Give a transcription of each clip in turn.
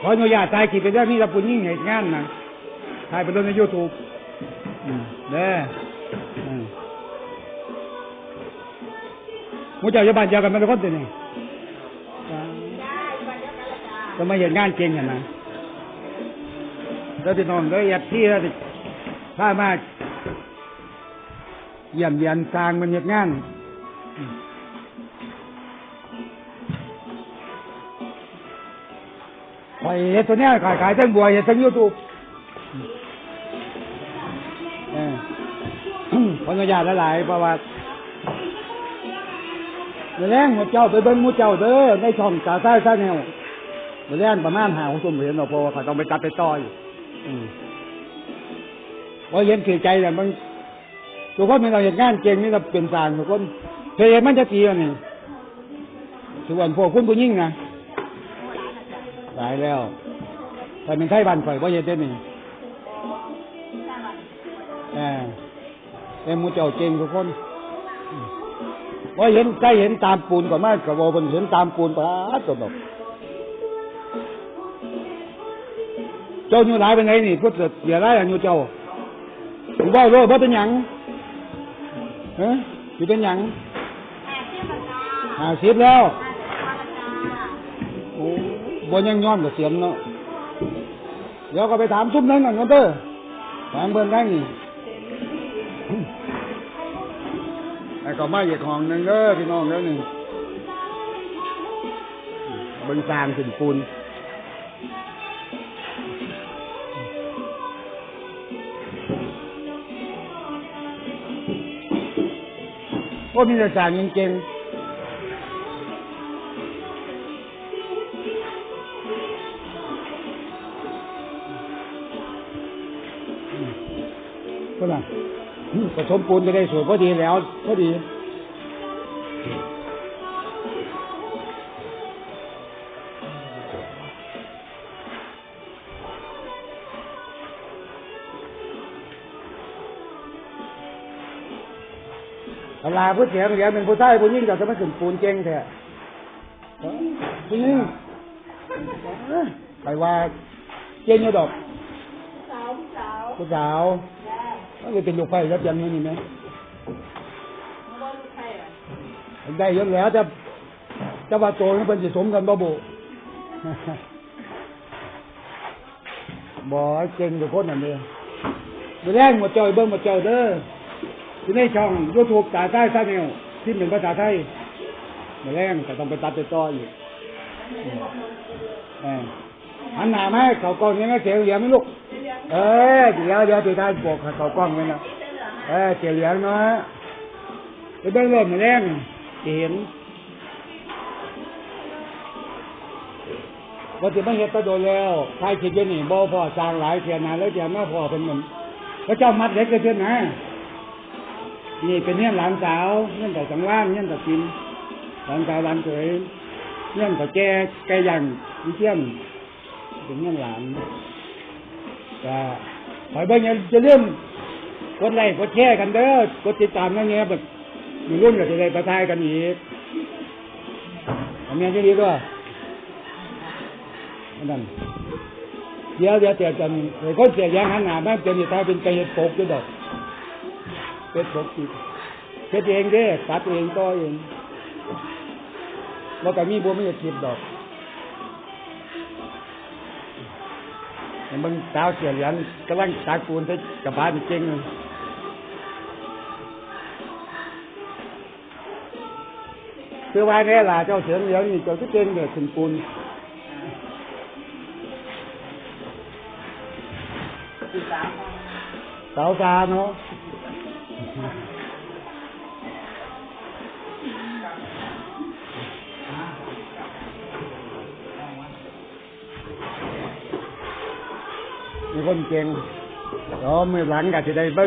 ขออนุญาตถ่ายคลิปเป็นเรื่องนี้เราปุ่นยิ่งเหตุงานนะถ่ายไปลงในยูทูบเด้อมูเจ้าอยู่บ้านเดียวกันมันเป็นคนตัวนี้ก็มาเห็นงานเก่งกันนะแล้วที่น้องก็ยัดที่แล้วที่ถ้ามาเยี่ยมเยียนสร้างมันเหตุงาน ขายเฮ็ดตัวเนี้ยขายขายทั้งบัวเฮ็ดทั้งยูทูบเออขออนุญาตหลายๆเพราะว่าเมื่อแรงหมดเจ้าไปเบิ้งหมูเจ้าเด้อในช่องกาซ่าซ่าแนวเมื่อแรงประมาณหาของสมเห็นเราเพราะว่าเขาต้องไปตัดไปต่อยอืมเพราะเย็นถือใจแต่มันทุกคนมีเราเห็นงานเก่งนี่เราเป็นสารทุกคนเพยมันจะตีอันนี้ทุกวันพวกคุณผู้ยิ่งนะ ตายแล้วแต่เป็นไทยบ้านข่อยว่าเย็นได้นี่แหมแต่หมูเจ้าเก่งทุกคนว่าเห็นใกล้เห็นตามปูนก่อนมากกับว่าเป็นเห็นตามปูนปะตัวดอกเจ้าอยู่หลายเป็นไงนี่พุทธเดี๋ยวไรอะอยู่เจ้าอยู่บ้าโลดบ่เป็นหยังเฮ้ยอยู่เป็นหยังห้าสิบแล้วโอ้ บนยังย้อนกับเสียมเนาะเดี๋ยวก็ไปถามซุ้มนั้นก่อนกันเด้อถามเบิ่นได้นี่ไอ้ก็มาอีกห้องนึงเด้อพี่น้องเด้อนี่เบิ่งสร้างขึ้นปูนโอ้มีแต่สร้างเก่งๆ ก็ล่ะผสมปูนไปได้สวยพอดีแล้วพอดีเวลาผู้เสียเสียเป็นผู้ชายผู้หญิงแต่จะไม่ถึงปูนเก่งแท้ผู้หญิงไปว่าเก่งอยู่ดอกสาวสาว ผู้สาว มันจะเป็นลูกไฟรับยันนี่ไหมได้เยอะแล้วจะจะว่าโตมันเป็นสิสมกันบ่บุบ่เก่งทุกคนนั่นเองมือแรกหมดเจ้าเบิ้งหมดเจ้าเด้อที่ในช่องยูทูบตาใต้ซาแนวที่เป็นภาษาไทยมือแรกก็ต้องไปตัดไปต่ออีกออหันหน้าไหมเขากล้องยังไงเสียงเหลียงไหมลูก เออเดี๋ยวเดี๋ยวไปทานปกเขากล้องไว้นะเออเสียงเหลียงเนาะไปเบิ้งรถมือแรกจะเห็นว่าจะไม่เห็นตะโดนแล้วใครคิดว่านี่บ่พอสร้างหลายเทียนนานแล้วจะมาพอเป็นเหมือนพระเจ้ามัดเด็กกันเช่นนะนี่เป็นเนี่ยหลานสาวเนี่ยแต่สังว่านเนี่ยแต่กินหลานสาวหลานเขยเนี่ยแต่แก่แก่ยังวิเทียมเป็นเนี่ยหลาน ก็ขอยเบิ่งอย่าจะเลื่อมกดไลค์กดแชร์กันเด้อกดติดตามนั่นเงี้ยแบบมีรุ่นก็จะได้ประทายกันอีกอันนี้จะดีด้วยนั่นเดี๋ยวเดี๋ยวเดี๋ยวจะไอ้คนเสียยางหันหน้าบ้านจะมีตาเป็นไก่ปกด้วยดอกเป็นปกอีกเฮ็ดเองเด้ตัดเองต่อเองแล้วก็มีบัวไม่จะคิดดอก มึงสาวเสียเหรียญกำลังตากูนใส่กระบะนี่เก่งเลยคือว่าแน่ล่ะเจ้าเสียเหรียญนี่เจ้าที่เก่งเดือขึ้นปูนสาวซาเนาะ มีคนเก่งเดี๋ยวมือหลังก็จะได้ไป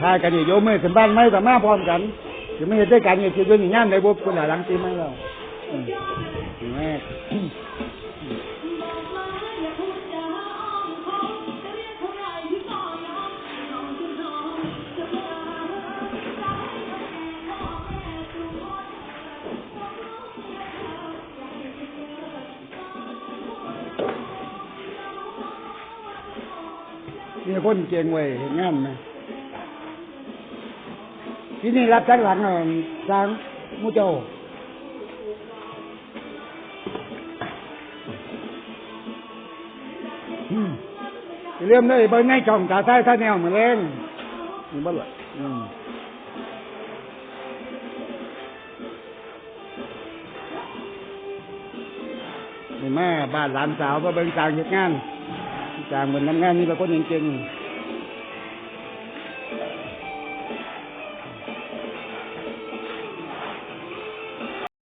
ทายกันอยู่โยมมือขึ้นบ้านไม่แต่มาพร้อมกันจะไม่เห็นได้กันอย่ที่ด้วยงานในบุบคุณหลังตีไม่แล้วแม่ มีคนเก่งไว้ยเห็นงานไหมที่นี่รับทั้งหลังอะสร้างหมูโจอืมอย่าเริ่มเลยเบอร์ในช่องตาใต้ท่าแนวเหมือนเล่งนี่บ้าเหรออืมนี่แม่บ้านหลานสาวก็เบิ่งจางเหตุงาน จางเหมือนทำงานนี่เป็นคนจริง